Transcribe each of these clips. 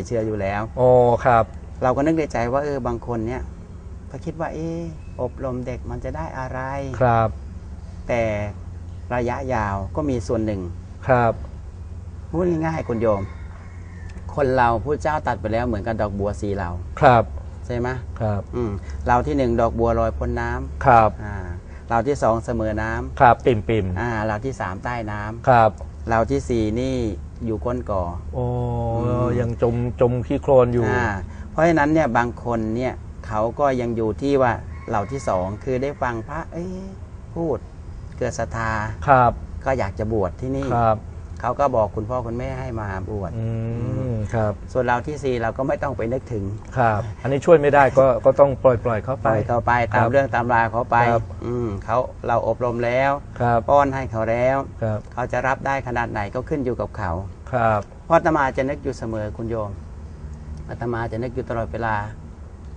ติดเชื้ออยู่แล้ว โอ้ครับ เราก็นึกในใจว่าเออบางคนเนี่ยเขาคิดว่าเอออบรมเด็กมันจะได้อะไรครับ แต่ระยะยาวก็มีส่วนหนึ่งครับพูดง่ายๆคุณโยม คนเราผู้เจ้าตัดไปแล้วเหมือนกับดอกบัวสีเหลาครับใช่ไหมครับ อืมเราที่หนึ่งดอกบัวลอยพ้นน้ำครับอ่าเราที่สองเสมอน้ำครับ ปิ่มปิ่มอ่าเราที่สามใต้น้ำครับ เราที่สี่นี่ อยู่ก้นก่อโอ้อืมยังจมจมขี้โคลนอยู่ อ่า เพราะฉะนั้นเนี่ยบางคนเนี่ยเขาก็ยังอยู่ที่ว่าเหล่าที่สองคือได้ฟังพระเอ้ยพูดเกิดศรัทธาครับ ก็อยากจะบวชที่นี่ครับ เขาก็บอกคุณพ่อคุณแม่ให้มาบวชอืมครับ ส่วนเราที่สี่เราก็ไม่ต้องไปนึกถึงครับ อันนี้ช่วยไม่ได้ก็ก็ต้องปล่อยปล่อยเข้าปไปล่อยเขาไปครัตามบเรื่องตามราวเขาไปครับอืมเขาเราอบรมแล้วครับ ป้อนให้เขาแล้ว ครับ เขาจะรับได้ขนาดไหนก็ขึ้นอยู่กับเขา ครับ เพราะอาตมาจะนึกอยู่เสมอคุณโยมอาตมาจะนึกอยู่ตลอดเวลา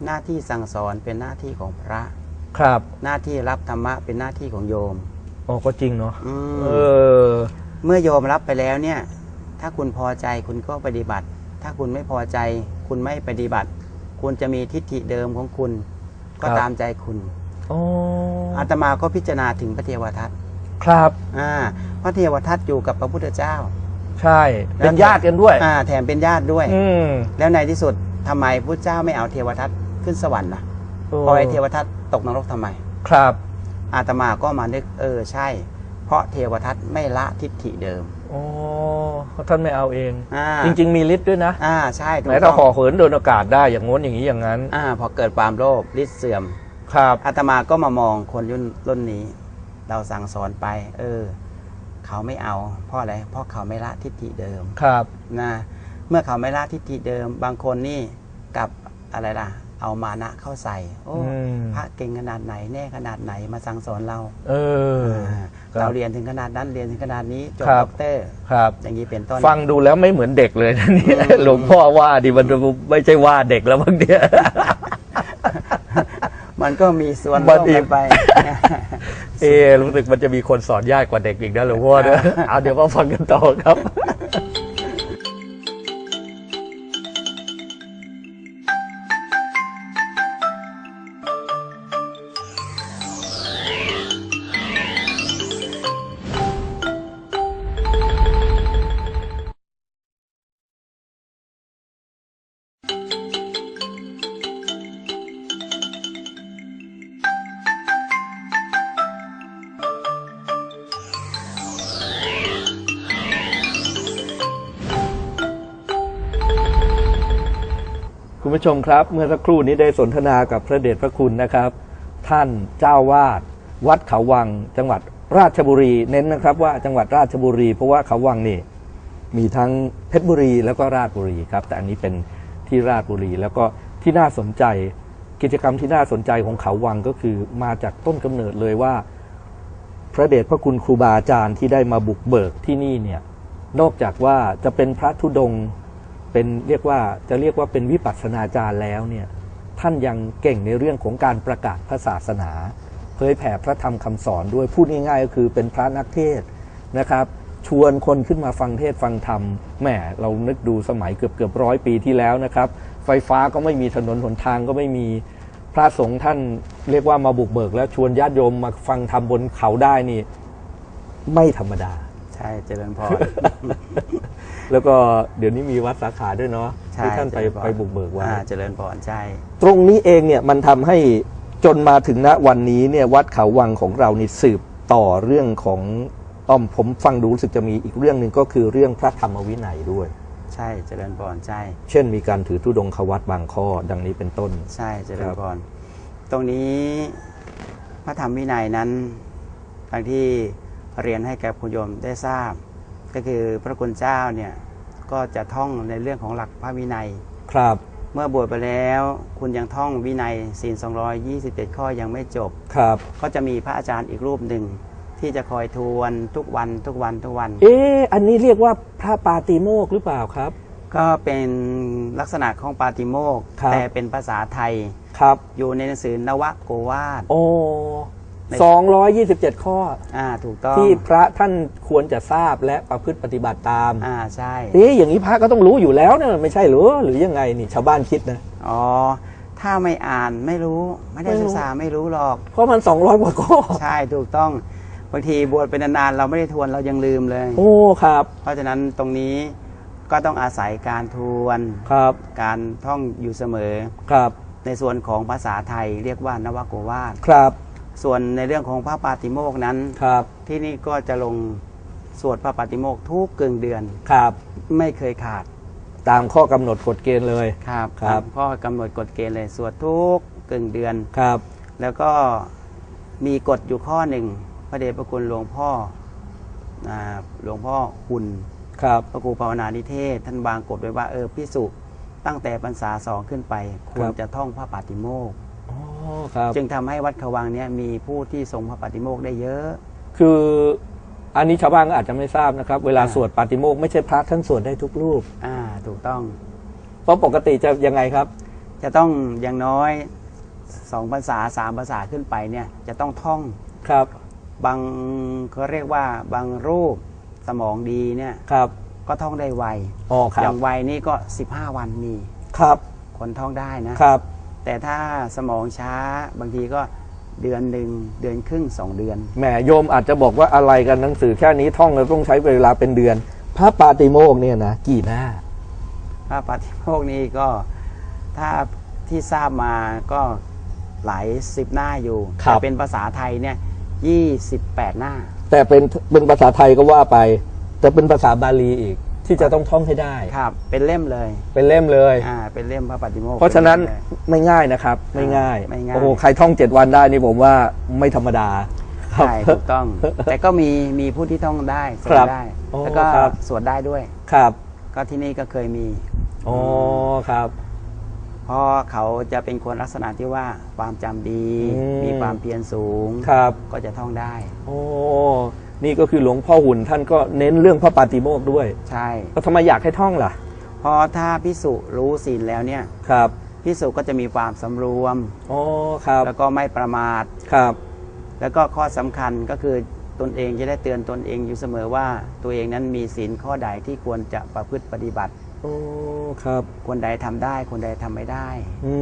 หน้าที่สั่งสอนเป็นหน้าที่ของพระ ครับหน้าที่รับธรรมะเป็นหน้าที่ของโยมโอ้ก็จริงเนาะ อืม เออ เมื่อโยมรับไปแล้วเนี่ย ถ้าคุณพอใจคุณก็ปฏิบัติ ถ้าคุณไม่พอใจ คุณไม่ปฏิบัติ คุณจะมีทิฏฐิเดิมของคุณ ก็ครับตามใจคุณโอ้อาตมาก็พิจารณาถึงพระเทวทัตครับอ่าพระเทวทัตอยู่กับพระพุทธเจ้า ใช่ เป็นญาติกันด้วย อ่า แถมเป็นญาติด้วย อืมแล้วในที่สุดทำไมพุทธเจ้าไม่เอาเทวทัตขึ้นสวรรค์ล่ะโอ้ปล่อยเทวทัตตกนรกทำไม ครับ อาตมาก็มานึกเออใช่ เพราะเทวทัตไม่ละทิฏฐิเดิมโอ้ท่านไม่เอาเอง อ่าจริง ๆ มีฤทธิ์ด้วยนะอ่าใช่ถูกแม้ต้ถ้าองห่อเหินโดนอากาศได้อย่างง้นอย่างนี้อย่างนั้น อ่าพอเกิดความโลภฤทธิ์เสื่อม ครับ อาตมาก็มามองคนรุ่นรุ่นนี้ เราสั่งสอนไป เออ เขาไม่เอา เพราะอะไรเพราะเขาไม่ละทิฏฐิเดิมครับ นะเมื่อเขาไม่ละทิฏฐิเดิม บางคนนี่กลับอะไรล่ะ เอามานะเข้าใส่ โอ้อืม พระเก่งขนาดไหนแน่ขนาดไหนมาสั่งสอนเราเอออ่าครับเราเรียนถึงขนาดนั้นเรียนถึงขนาดนี้จบครับ ด็อกเตอร์ครับ อย่างนี้เป็นต้น ฟังดูแล้วไม่เหมือนเด็กเลยนะเนี่ยอืมหลวงพ่อว่าดิมันไม่ใช่ว่าเด็กแล้วบางเนี่ย มันก็มีส่วนมัร่นวมอีกัก นไป เออรู้สึกมันจะมีคนสอนยากกว่าเด็กอีกนะหลวงพ่อเนอะเอาเดี๋ยวมาฟังกันต่อครับ ผู้ชมครับ เมื่อสักครู่นี้ได้สนทนากับพระเดชพระคุณนะครับ ท่านเจ้าวาด วัดเขาวัง จังหวัดราชบุรีเน้นนะครับว่าจังหวัดราชบุรี เพราะว่าเขาวังนี่มีทั้งเพชรบุรีแล้วก็ราชบุรีครับ แต่อันนี้เป็นที่ราชบุรีแล้วก็ที่น่าสนใจ กิจกรรมที่น่าสนใจของเขาวังก็คือมาจากต้นกำเนิดเลยว่า พระเดชพระคุณครูบาอาจารย์ที่ได้มาบุกเบิกที่นี่เนี่ยนอกจากว่าจะเป็นพระธุดง เป็นเรียกว่าจะเรียกว่าเป็นวิปัสสนาจารย์แล้วเนี่ยท่านยังเก่งในเรื่องของการประกาศพระศาสนา เผยแผ่พระธรรมคำสอนด้วยพูดง่ายๆก็คือเป็นพระนักเทศนะครับชวนคนขึ้นมาฟังเทศฟังธรรมแหมเรานึกดูสมัยเกือบเกือบร้อยปีที่แล้วนะครับ ไฟฟ้าก็ไม่มีถนนหนทางก็ไม่มีพระสงฆ์ท่านเรียกว่ามาบุกเบิก แล้วชวนญาติโยมมาฟังธรรมบนเขาได้นี่ ไม่ธรรมดา ใช่เจริญพร แล้วก็เดี๋ยวนี้มีวัดสาขาด้วยเนาะใช่ที่ท่านไปเจริญพร ไปบุกเบิกไว้อ่าเจริญพรใช่ ตรงนี้เองเนี่ยมันทำให้จนมาถึงณวันนี้เนี่ยวัดเขาวังของเรานี่สืบต่อเรื่องของอ้อมผมฟังดูรู้สึกจะมีอีกเรื่องหนึ่งก็คือเรื่องพระธรรมวินัยด้วย ใช่เจริญพรใช่ เช่นมีการถือธุดงควัดบางข้อดังนี้เป็นต้น ใช่เจริคญรับพรตรงนี้พระธรรมวินัยนั้นบางที่เรียนให้แก่คุณโยมได้ทราบ ก็คือพระคุณเจ้าเนี่ยก็จะท่องในเรื่องของหลักพระวินัย ครับ เมื่อบวชไปแล้วคุณยังท่องวินัยศีล227 ข้อยังไม่จบ ครับ ก็จะมีพระอาจารย์อีกรูปหนึ่งที่จะคอยทวนทุกวันทุกวันทุกวัน เอ๊ะอันนี้เรียกว่าพระปาติโมกข์หรือเปล่าครับ ก็เป็นลักษณะของปาติโมกข์ครับ แต่เป็นภาษาไทย ครับ อยู่ในหนังสือนวโกวาท โอ้ 227 ข้ออ่าถูกต้องที่พระท่านควรจะทราบและประพฤติปฏิบัติตาม อ่าใช่เอ๊ะอย่างนี้พระก็ต้องรู้อยู่แล้วเนี่ยไม่ใช่หรือหรือยังไงนี่ชาวบ้านคิดนะอ๋อถ้าไม่อ่านไม่รู้ไม่ได้ไม่รู้ศึกษาไม่รู้หรอก เพราะมัน 200 กว่าข้อ ใช่ถูกต้องบางทีบวชเป็นนานๆเราไม่ได้ทวนเรายังลืมเลย โอ้ครับ เพราะฉะนั้นตรงนี้ก็ต้องอาศัยการทวนครับ การท่องอยู่เสมอครับ ในส่วนของภาษาไทยเรียกว่านวโกวาทครับ ส่วนในเรื่องของพระปาติโมกข์นั้นครับที่นี่ก็จะลงสวดพระปาติโมกข์ทุกกึ่งเดือนครับไม่เคยขาดตามข้อกำหนดกฎเกณฑ์เลย ครับครับ ตามข้อกำหนดกฎเกณฑ์เลย สวดทุกกึ่งเดือน ครับ แล้วก็มีกฎอยู่ข้อหนึ่งพระเดชพระคุณหลวงพ่ออ่าหลวงพ่อคุณครับพระครูภาวนานิเทศ ท่านวางกฎไว้ว่าเออพิสุตั้งแต่พรรษาสองขึ้นไปควรจะท่องพระปาติโมกข์อ๋อ ครับ จึงทำให้วัดขวังเนี่ยมีผู้ที่ทรงพระปาติโมกข์ได้เยอะ คืออันนี้ชาวบ้านก็อาจจะไม่ทราบนะครับ เวลาอ่าสวดปาติโมกข์ไม่ใช่พระท่านสวดได้ทุกรูป อ่า ถูกต้อง เพราะปกติจะยังไงครับ จะต้องอย่างน้อยสองภาษาสามภาษาขึ้นไปเนี่ย จะต้องท่องครับ บางเขาเรียกว่าบางรูปสมองดีเนี่ยครับ ก็ท่องได้ไวอ๋อคอรัย่าบงไวนี่ก็15วันมีครับ คนท่องได้นะครับ แต่ถ้าสมองช้าบางทีก็เดือนหนึ่งเดือนครึ่งสองเดือน แหมโยมอาจจะบอกว่าอะไรกันหนังสือแค่นี้ท่องแล้วต้องใช้เวลาเป็นเดือน พระปาติโมกข์เนี่ยนะกี่หน้า พระปฏิโมกข์นี้ก็ถ้าที่ทราบมาก็หลายสิบหน้าอยู่ครับ แต่เป็นภาษาไทยเนี่ยยี่สิบแปดหน้า แต่เป็นเป็นภาษาไทยก็ว่าไป แต่เป็นภาษาบาลีอีก ที่จะต้องท่องให้ได้ ครับ เป็นเล่มเลยเป็นเล่มเลย อ่าเป็นเล่มพระปฏิโมกข์เพราะฉะนั้นป็ล่มเลย ไม่ง่ายนะครับ ไม่ง่ายไม่ง่าย โอ้โหใครท่องเจ็ดวันได้นี่ผมว่าไม่ธรรมดาครับใช่ถูกต้อง แต่ก็มีมีผู้ที่ท่องได้สวครัดบได้ โอ้แล้วก็ครับ สวดได้ด้วย ครับก็ที่นี่ก็เคยมี อ๋อครับ เพราะเขาจะเป็นคนลักษณะที่ว่าความจำดี อืม มีความเพียรสูง ครับก็จะท่องได้ โอ้ นี่ก็คือหลวงพ่อหุ่นท่านก็เน้นเรื่องพระปาติโมกข์ด้วยใช่แล้วทำไมอยากให้ท่องล่ะเพราะถ้าพิสุรู้ศีลแล้วเนี่ยครับพิสุก็จะมีความสำรวม อ๋อครับแล้วก็ไม่ประมาท ครับ แล้วก็ข้อสำคัญก็คือตนเองจะได้เตือนตนเองอยู่เสมอว่า ตัวเองนั้นมีศีลข้อใดที่ควรจะประพฤติปฏิบัติ โอ้ครับ คนใดทำได้คนใดทำไม่ได้อื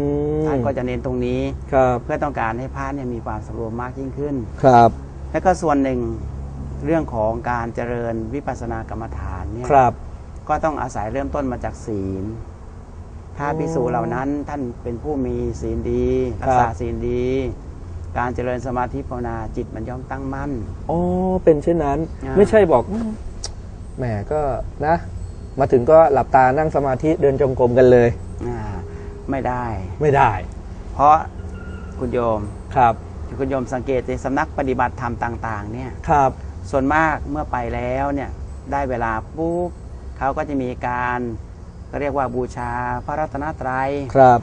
มท่านก็จะเน้นตรงนี้ ครับเพื่อต้องการให้พระเนี่ยมีความสำรวมมากยิ่งขึ้น ครับ และก็ส่วนหนึ่ง เรื่องของการเจริญวิปัสสนากรรมฐานเนี่ยครับก็ต้องอาศัยเริ่มต้นมาจากศีล ถ้าโอ้ภิกษุเหล่านั้นท่านเป็นผู้มีศีลดีครัรับกษาศีลดี การเจริญสมาธิภาวนาจิตมันย่อมตั้งมั่นอ๋อเป็นเช่นนั้นอ่าไม่ใช่บอกอืมแหมก็นะ มาถึงก็หลับตานั่งสมาธิเดินจงกรมกันเลยอ่าไม่ได้ไม่ได้ เพราะคุณโยมครับคุณโยมสังเกตในสำนักปฏิบัติธรรมต่าง ๆ เนี่ยครับ ส่วนมากเมื่อไปแล้วเนี่ยได้เวลาปุ๊บเขาก็จะมีการก็เรียกว่าบูชาพระรัตนตรัยครับ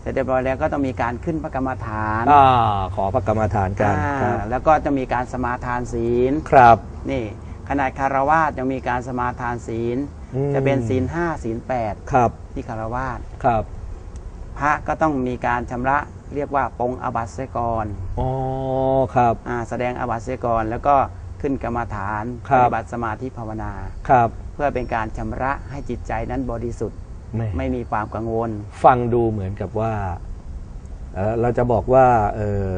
เสร็จเรียบร้อยแล้วก็ต้องมีการขึ้นพระกรรมฐานอ่าขอพระกรรมฐานกันอ่าครับแล้วก็จะมีการสมาทานศีลครับนี่ขนาดคารวาสยังมีการสมาทานศีลอืมจะเป็นศีลห้าศีลแปดครับที่คารวาสครับ พระก็ต้องมีการชำระเรียกว่าปรงอบัตเสยกรอ๋อครับอ่าแสดงอบัตเสยกรแล้วก็ ขึ้นกรรมฐานครัปบ ฏิบัติสมาธิภาวนา ครับเพื่อเป็นการชำระให้จิตใจนั้นบริสุทธิ์แหม่ ไม่มีความกังวล ฟังดูเหมือนกับว่าเอ่อเราจะบอกว่าเอ่อ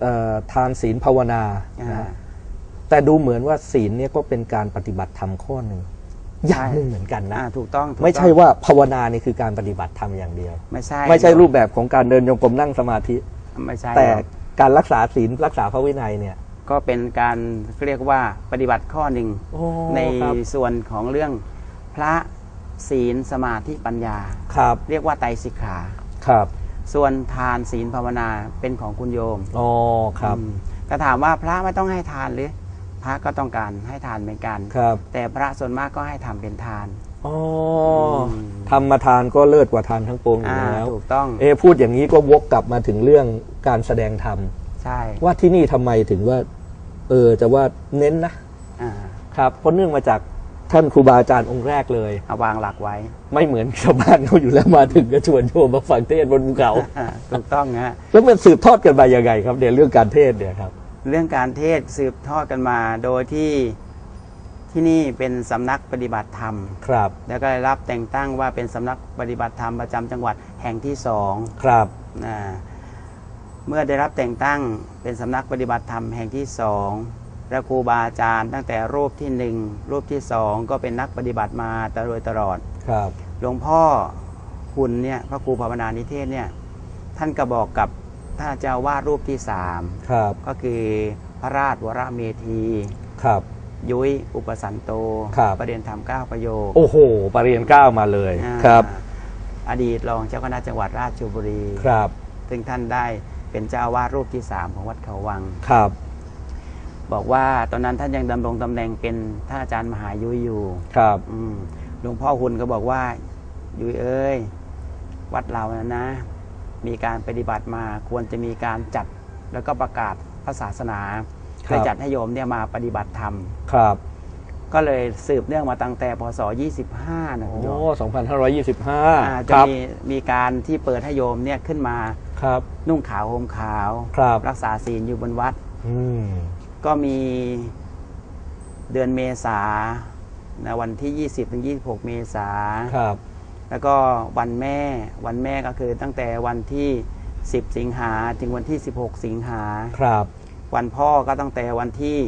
เอ่อทานศีลภาวนาอ่า นะแต่ดูเหมือนว่าศีลเนี่ยก็เป็นการปฏิบัติธรรมข้อหนึ่งอย่างหนึ่งเหมือนกันนะอ่าถูกต้องถูกต้องไม่ใช่ว่าภาวนานี่คือการปฏิบัติธรรมอย่างเดียว ไม่ใช่ไม่ใช่รูปแบบของการเดินโยงกรมนั่งสมาธิ ไม่ใช่แต่หรอ กการรักษาศีลรักษาพระวินัยเนี่ยก็เป็นการเรียกว่าปฏิบัติข้อหนึ่งในครับส่วนของเรื่องพระศีลสมาธิปัญญาครับ เรียกว่าไตรสิกขาครับ ส่วนทานศีลภาวนาเป็นของคุณโยมอ๋อครับอืมก็ถามว่าพระไม่ต้องให้ทานหรือ พระก็ต้องการให้ทานเหมือนกันครับ แต่พระส่วนมากก็ให้ทำเป็นทาน อ๋อมทำมาทานก็เลิศกว่าทานทั้งปวงอยู่อ่าแล้วถูกต้อง เอะพูดอย่างนี้ก็วกกลับมาถึงเรื่องการแสดงธรรม ใช่ว่าที่นี่ทำไมถึงว่า เออจะว่าเน้นนะอ่าครับเพราะเนื่องมาจากท่านครูบาอาจารย์องค์แรกเลย เอาวางหลักไว้ ไม่เหมือนชาวบ้านเขาอยู่แล้วมาถึงก็ชวนโยมมาฟังเทศน์บนภูเขา อ่าถูกต้องฮะ แล้วมันสืบทอดกันมายังไงครับเนี่ยเรื่องการเทศน์เนี่ยครับ เรื่องการเทศสืบทอดกันมา โดยที่ ที่นี่เป็นสำนักปฏิบัติธรรม ครับ แล้วก็ได้รับแต่งตั้งว่าเป็นสำนักปฏิบัติธรรมประจำจังหวัดแห่งที่สองครับนะเมื่อได้รับแต่งตั้งเป็นสำนักปฏิบัติธรรมแห่งที่สองและครูบาอาจารย์ตั้งแต่รูปที่หนึ่งรูปที่สองก็เป็นนักปฏิบัติมาตลอดตลอด ครับ หลวงพ่อคุณเนี่ยพระครูภาวนานิเทศเนี่ยท่านก็บอกกับท่านเจ้าวาดรูปที่สามครับ ก็คือพระราชวรเมธี ครับ ยุ้ยอุปสันโตครับ ประเด็นธรรมเก้าประโยคโอ้โหปรริญญาเก้ามาเลยอ่าครับอดีตรองเจ้าคณะจังหวัดราชบุรี ครับซึ่งท่านได้เป็นเจ้าอาวาดรูปที่สามของวัดเขาวัง ครับบอกว่าตอนนั้นท่านยังดำรงตำแหน่งเป็นท่านอาจารย์มหายุ้ยอยู่ ครับอืมหลวงพ่อคุณก็บอกว่า ยุ้ยเอ้ย วัดเรานะนะ มีการปฏิบัติมาควรจะมีการจัดแล้วก็ประกาศพระศาสนาครับ เลยจัดให้โยมเนี่ยมาปฏิบัติธรรมครับ ก็เลยสืบเนื่องมาตั้งแต่พศ 25 นะคุณโยโอ้มสองพันห้าร้อยยี่สิบห้าอ่าคจะรับมีมีการที่เปิดให้โยมเนี่ยขึ้นมาครับ นุ่งขาวห่มขาวครับรักษาศีลอยู่บนวัดอืมก็มีเดือนเมษานะวันที่ 20ถึง26 เมษาครับ แล้วก็วันแม่ วันแม่ก็คือตั้งแต่วันที่ 10 สิงหาถึงวันที่ 16 สิงหาครับ วันพ่อก็ตั้งแต่วันที่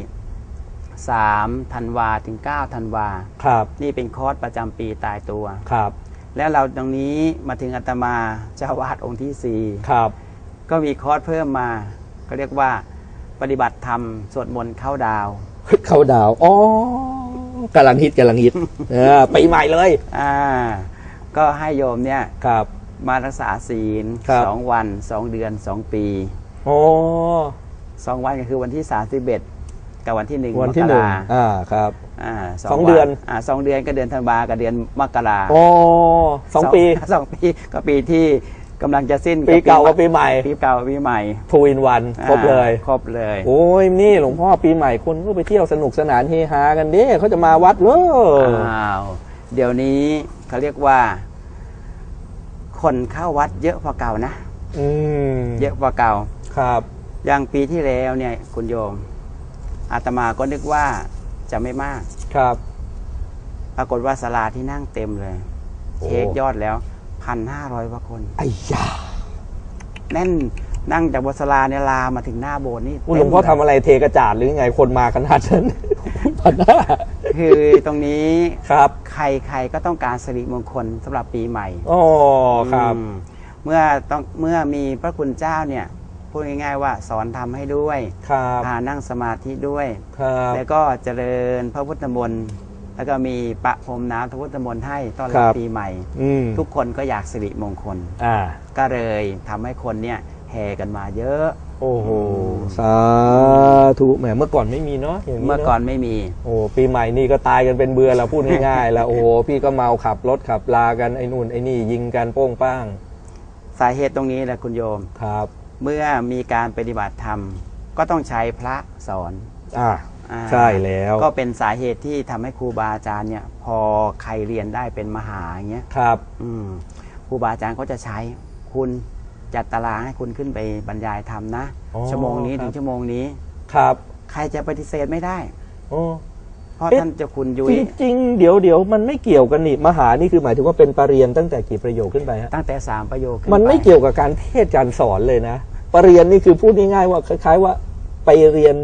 3ธันวาถึง9ธันวาครับ นี่เป็นคอร์สประจำปีตายตัวครับ แล้วเราตรงนี้มาถึงอาตมาเจ้าวาดองค์ที่ครับ4ก็มีคอร์สเพิ่มมา ก็เรียกว่าปฏิบัติธรรมสวดมนต์เข้าดาว เข้าดาวอ๋อกำลังฮิตกำลังฮิตเออปีใหม่เลย อ่า ก็ให้โยมเนี่ยครับ มารักษาศีลครับสองวันสองเดือนสองปี โอ้ สองวันก็คือวันที่สามสิบเอ็ดกับวันที่หนึ่งวันที่หนึ่งมกราอ่าครับ อ่าสองวัเดือนอ่าสองเดือนก็เดือนธันวากับเดือนมกราโอ้สองปี สองปีก็ปีที่กำลังจะสิ้นปีเก่ากับปีใหม่ ปีเก่ากับปีใหม่ทูอินวันครบเลย อ่าครบเลย โอ้ยนี่หลวงพ่อปีใหม่คนก็ไปเที่ยวสนุกสนานเฮฮากันเด้เขาจะมาวัดเลยอ้าวเดี๋ยวนี้เขาเรียกว่า คนเข้าวัดเยอะกว่าเก่านะ อืมเยอะกว่าเก่า ครับ อย่างปีที่แล้วเนี่ย คุณโยม อาตมาก็นึกว่าจะไม่มาก ครับ ปรากฏว่าศาลาที่นั่งเต็มเลย โอ้ เช็คยอดแล้วพันห้าร้อยกว่าคน ไอ้ยาแน่นนั่งจากบนศาลาเนี่ยลามาถึงหน้าโบสถ์นี่คุณหลวงพ่อทำอะไรเทกระจาดหรือไงคนมาขนาดนั้น พันห้าคือตรงนี้ครับใครๆก็ต้องการสิริมงคลสำหรับปีใหม่อ๋อครับ อืมเมื่อต้องเมื่อมีพระคุณเจ้าเนี่ย พูดง่ายๆว่าสอนทำให้ด้วยครับพานั่งสมาธิด้วย ครับ แล้วก็เจริญพระพุทธมนต์แล้วก็มีประพรมน้ำพระพุทธมนต์ให้ต้อนรับ ปีใหม่ อืมทุกคนก็อยากสิริมงคล อ่า ก็เลยทำให้คนเนี่ยแห่กันมาเยอะ โอ้โห สาธุ แหม เมื่อก่อนไม่มีเนาะย่างเมื่อเะก่อนไม่มี โอ้ ปีใหม่นี่ก็ตายกันเป็นเบือแล้วพูดง่ายๆ แล้ว โอ้โห พี่ก็เมาขับรถขับลากัน ไอ้นู่นไอ้นี่ยิงกันโป้งป้าง สาเหตุตรงนี้แหละคุณโยม ครับ เมื่อมีการปฏิบัติธรรม ก็ต้องใช้พระสอนอ่าอ่าใช่แล้วก็เป็นสาเหตุที่ทำให้ครูบาอาจารย์เนี่ย พอใครเรียนได้เป็นมหาอย่างเงี้ย ครับ อืมครูบาอาจารย์ก็จะใช้คุณจัดตารางให้คุณขึ้นไปบรรยายธรรมนะ อ๋อชั่วโมงนี้ครับถึงชั่วโมงนี้ ครับใครจะปฏิเสธไม่ได้ โอ้ เพราะเอ๊ะ ท่านเจะคุณยุ้จยริงๆเดี๋ยวเดี๋ยวมันไม่เกี่ยวกันนี่มหานี่คือหมายถึงว่าเป็นปรริญญาตั้งแต่กี่ประโยคขึ้นไปฮะตั้งแต่สามประโยคขึ้มันไม่ปเกี่ยวกับการเทศน์การสอนเลยนะ ปรริญญานี่คือพูดง่ายๆว่าคล้าย ๆ ว่าไปเรียน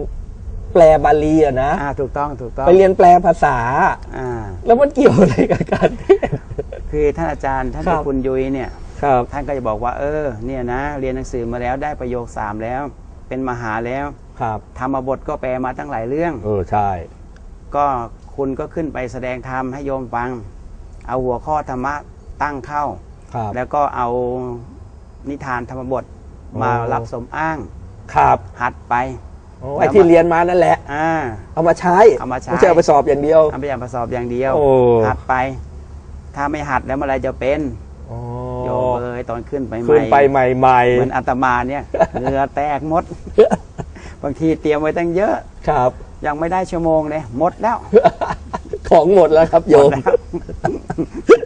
แปลบาลีอะนะอ่าถูกต้องถูกต้องไปเรียนแปลภาษา อ่า แล้วมันเกี่ยวอะไรกับการเทศน์คือท่านอาจารย์ท่านครัเจ้าบ คุณยุ้ยเนี่ย ครับ ท่านก็จะบอกว่า เออ เนี่ยนะ เรียนหนังสือมาแล้วได้ประโยคสามแล้ว เป็นมหาแล้วครับ ธรรมบทก็แปลมาตั้งหลายเรื่อง เออใช่ ก็คุณก็ขึ้นไปแสดงธรรมให้โยมฟัง เอาหัวข้อธรรมะตั้งเข้า ครับ แล้วก็เอานิทานธรรมบท มาโอ้รับสมอ้างครับหัดไปโอ้ไอ้ที่เรียนมานั่นแหละอ่าเอามาใช้เอามาใช้ไม่ใช่เอาไปสอบอย่างเดียวทำไปอย่างประสอบอย่างเดียวโอ้หัดไป ถ้าไม่หัดแล้วเมื่อไหรจะเป็นโอ้โยมเอ้ยตอนขึ้นไปใหม่ขึ้นไปใหม่เหมือนอาตมาเนี่ยเหงื่อแตกหมด บางทีเตรียมไว้ตั้งเยอะๆครับ ยังไม่ได้ชั่วโมงเลยหมดแล้ว ของหมดแล้วครับโยมเอ๊ะ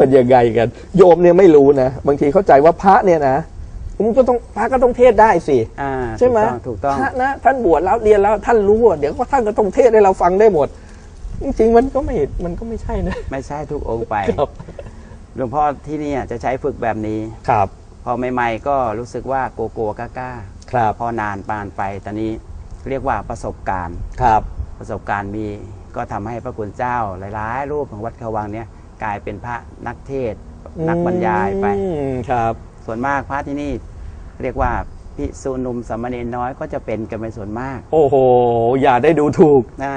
มันยังไงกัน โยมเนี่ยไม่รู้นะ บางทีเข้าใจว่าพระเนี่ยนะมันก็ต้องพระก็ต้องเทศได้สิอ่าใช่ไหมถูกต้องพระนะท่านบวชแล้วเรียนแล้วท่านรู้อะเดี๋ยวก็ท่านก็ต้องเทศให้เราฟังได้หมด จริงๆมันก็ไม่มันก็ไม่ใช่นะไม่ใช่ทุกองค์ไปครับหลวงพ่อที่เนี่ยจะใช้ฝึกแบบนี้ครับ พอใหม่ๆก็รู้สึกว่าโกโก้กล้าครับๆพอนานปานไปตอนนี้เรียกว่าประสบการณ์ครับ ประสบการณ์มีก็ทำให้พระคุณเจ้าหลายๆ รูปของวัดเขาวังเนี่ย กลายเป็นพระนักเทศน์นักบรรยายไปอืมครับ ส่วนมากพระที่นี่เรียกว่าพิสุหนุมสามเณรน้อยก็จะเป็นกันเป็นส่วนมาก โอ้โห อย่าได้ดูถูกน่า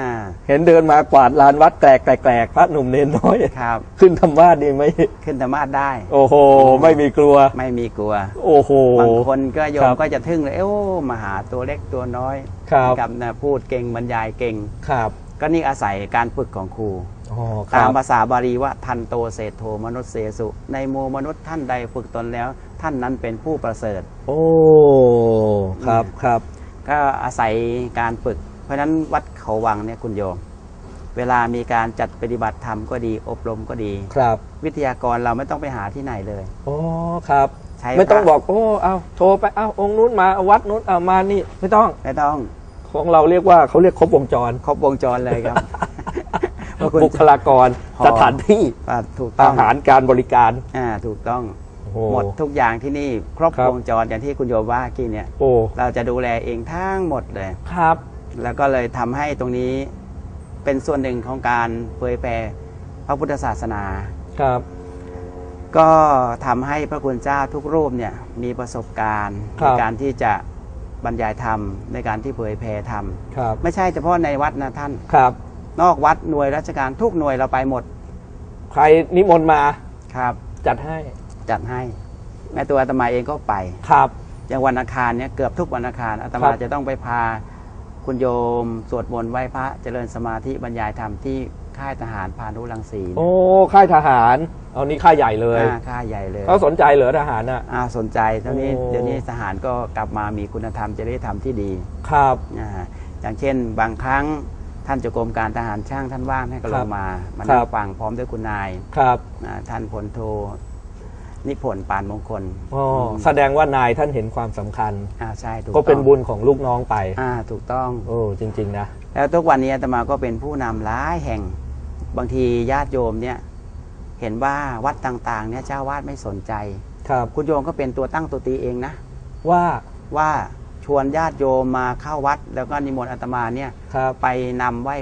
เห็นเดินมากวาดลานวัดแกลกแกลกๆพระหนุ่มเนนน้อยครับ ขึ้นธรรมาสดีไหมขึ้นธรรมาสได้ โอ้โห ไม่มีกลัว ไม่มีกลัว โอ้โหบางคนก็โยครัมบก็จะทึ่งเลยเอ้ามาหาตัวเล็กตัวน้อย ครับกับนะพูดเก่งบรรยายเก่งครับ ก็นี่อาศัยการฝึกของครูอ๋อค ตารัมบภาษาบาลีว่าทันโตเศรษโทมนุษย์เสสุ ในหมูมนุษย์ท่านใดฝึกตนแล้ว ท่านนั้นเป็นผู้ประเสริฐ โอ้ครับครับ ก็อาศัยการฝึก เพราะฉะนั้นวัดเขาวังเนี่ยคุณโยม เวลามีการจัดปฏิบัติธรรมก็ดีอบรมก็ดีครับ วิทยากรเราไม่ต้องไปหาที่ไหนเลย โอ้ครับใช้ไม่ต้องพระบอกโอ้เอาโทรไปเอาองค์นู้นมาเอาวัดนู้นเอามานี่ไม่ต้องไม่ต้องของเราเรียกว่าเขาเรียกครบวงจร ครบวงจรเลยครับพระคุณ บุคลากรพอ สถานที่อ่าถูกต้ออางหารการบริการ อ่าถูกต้องโอ้โหหมดทุกอย่างที่นี่ครบครับ วงจรอย่างที่คุณโยมว่ากี้เนี่ย โอ้เราจะดูแลเองทั้งหมดเลย ครับ แล้วก็เลยทำให้ตรงนี้เป็นส่วนหนึ่งของการเผยแผ่พระพุทธศาสนา ครับ ก็ทำให้พระคุณเจ้าทุกรูปเนี่ยมีประสบการณ์ครัในบ การที่จะบรรยายธรรมในการที่เผยแผ่ธรรม ครับ ไม่ใช่เฉพาะในวัดนะท่าน ครับ นอกวัดหน่วยราชการทุกหน่วยเราไปหมดใครนิมนต์มาครับ จัดให้จัดให้ แม้ตัวอาตมาเองก็ไปครับ อย่างวันอังคารเนี่ยเกือบทุกวันอังคารอาตคมารับ จะต้องไปพาคุณโยม สวดมนต์ไหว้พระเจริญสมาธิบรรยายธรรมที่ค่ายทหารพานุรังสีโอ้ค่ายทหาร เอานี่ค่ายใหญ่เลยอ่าค่ายใหญ่เลยเขาสนใจเหรอทหารน่ะ อ่าสนใจตอนนี้โอ้ เดี๋ยวนี้ทหารก็กลับมามีคุณธรรมจริยธรรมที่ดีครับอ่าอย่างเช่นบางครั้ง ท่านเจ้ากรมการทหารช่างท่านว่างท่านก็ลครังบมามาครันั่งบฟังพร้อมด้วยคุณนายครับอ่าท่านพลโทนิพนธ์ปานมงคลอ๋อมแสดงว่านายท่านเห็นความสำคัญ อ่าใช่ถูกก็เป็นต้องบุญของลูกน้องไปอ่าถูกต้อง โอ้จริง ๆ นะ แล้วทุกวันนี้อาตมาก็เป็นผู้นำหลายแห่งบางทีญาติโยมเนี่ยเห็นว่าวัดต่างๆเนี่ยเจ้าวาดไม่สนใจ ครับ คุณโยมก็เป็นตัวตั้งตัวตีเองนะ ว่าว่า ชวนญาติโยมมาเข้าวัด แล้วก็นิมนต์อาตมาเนี่ยครับไปนำไหว้